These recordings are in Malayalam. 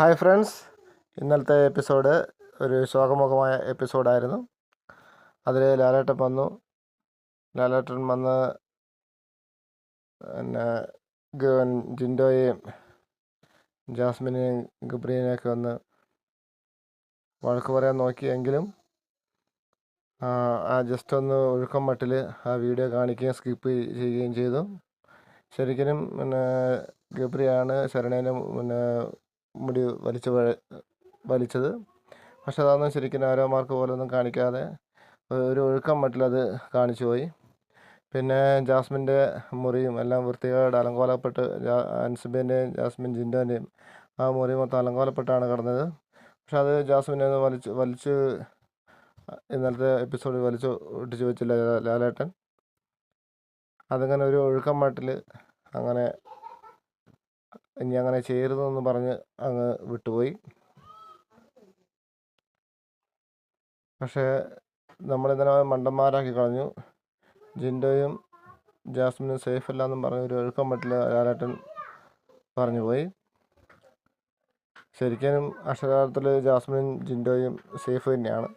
Hi friends. ഇന്നലത്തെ എപ്പിസോഡ് ഒരു ശോകമുഖമായ എപ്പിസോഡായിരുന്നു. അതിൽ ലാലേട്ടൻ വന്നു. ലാലേട്ടൻ വന്ന് പിന്നെ ജിൻഡോയെയും ജാസ്മിനെയും ഗബ്രീനെയൊക്കെ ഒന്ന് വഴക്ക് പറയാൻ നോക്കിയെങ്കിലും ആ ജസ്റ്റ് ഒന്ന് ഒഴുക്കം മട്ടിൽ ആ വീഡിയോ കാണിക്കുകയും സ്കിപ്പ് ചെയ്യുകയും ചെയ്തു. ശരിക്കും പിന്നെ ഗബ്രിയാണ് ശരണേനെ പിന്നെ മുടി വലിച്ച് വലിച്ചത്. പക്ഷെ അതൊന്നും ശരിക്കും ആരോ മാർക്ക് പോലൊന്നും കാണിക്കാതെ ഒരു ഒഴുക്കം മട്ടിലത് കാണിച്ചു പോയി. പിന്നെ ജാസ്മിന്റെ മുറിയും എല്ലാം വൃത്തികേട് അലങ്കോലപ്പെട്ട് അൻസിബേന്റെയും ജാസ്മിൻ ജിൻഡോന്റെയും ആ മുറി മൊത്തം അലങ്കോലപ്പെട്ടാണ് കിടന്നത്. പക്ഷെ അത് ജാസ്മിനെ ഒന്ന് വലിച്ച് വലിച്ച് ഇന്നലത്തെ എപ്പിസോഡിൽ വലിച്ച് ഒട്ടിച്ച് വെച്ചില്ല ലാലേട്ടൻ. അതങ്ങനെ ഒരു ഒഴുക്കം മട്ടിൽ അങ്ങനെ ഇനി അങ്ങനെ ചെയ്യരുതെന്ന് പറഞ്ഞ് അങ്ങ് വിട്ടുപോയി. പക്ഷേ നമ്മളിതിനെ മണ്ടന്മാരാക്കി കളഞ്ഞു. ജിൻഡോയും ജാസ്മിനും സേഫ് അല്ല എന്നും പറഞ്ഞ് ഒരു ഒഴുക്കം പറ്റില്ല ലാലേട്ടൻ പറഞ്ഞു പോയി. ശരിക്കും അക്ഷരാർത്ഥത്തിൽ ജാസ്മിനും ജിൻഡോയും സേഫ് തന്നെയാണ്.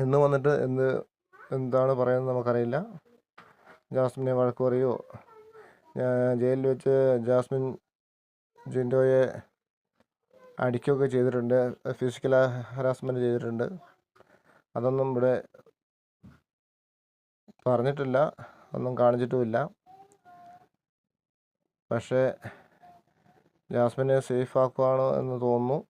എന്ന് വന്നിട്ട് എന്ത് എന്താണ് പറയുന്നത് നമുക്കറിയില്ല. ജാസ്മിനെ വഴക്ക് പറയുമോ ജയിലിൽ വെച്ച് ജാസ്മിൻ ജിൻഡോയെ അടിക്കുകയൊക്കെ ചെയ്തിട്ടുണ്ട്. ഫിസിക്കൽ ഹറാസ്മെന്റ് ചെയ്തിട്ടുണ്ട്. അതൊന്നും ഇവിടെ പറഞ്ഞിട്ടില്ല. ഒന്നും കാണിച്ചിട്ടുമില്ല. പക്ഷേ ജാസ്മിനെ സേഫ് ആക്കുവാണോ എന്ന് തോന്നുന്നു.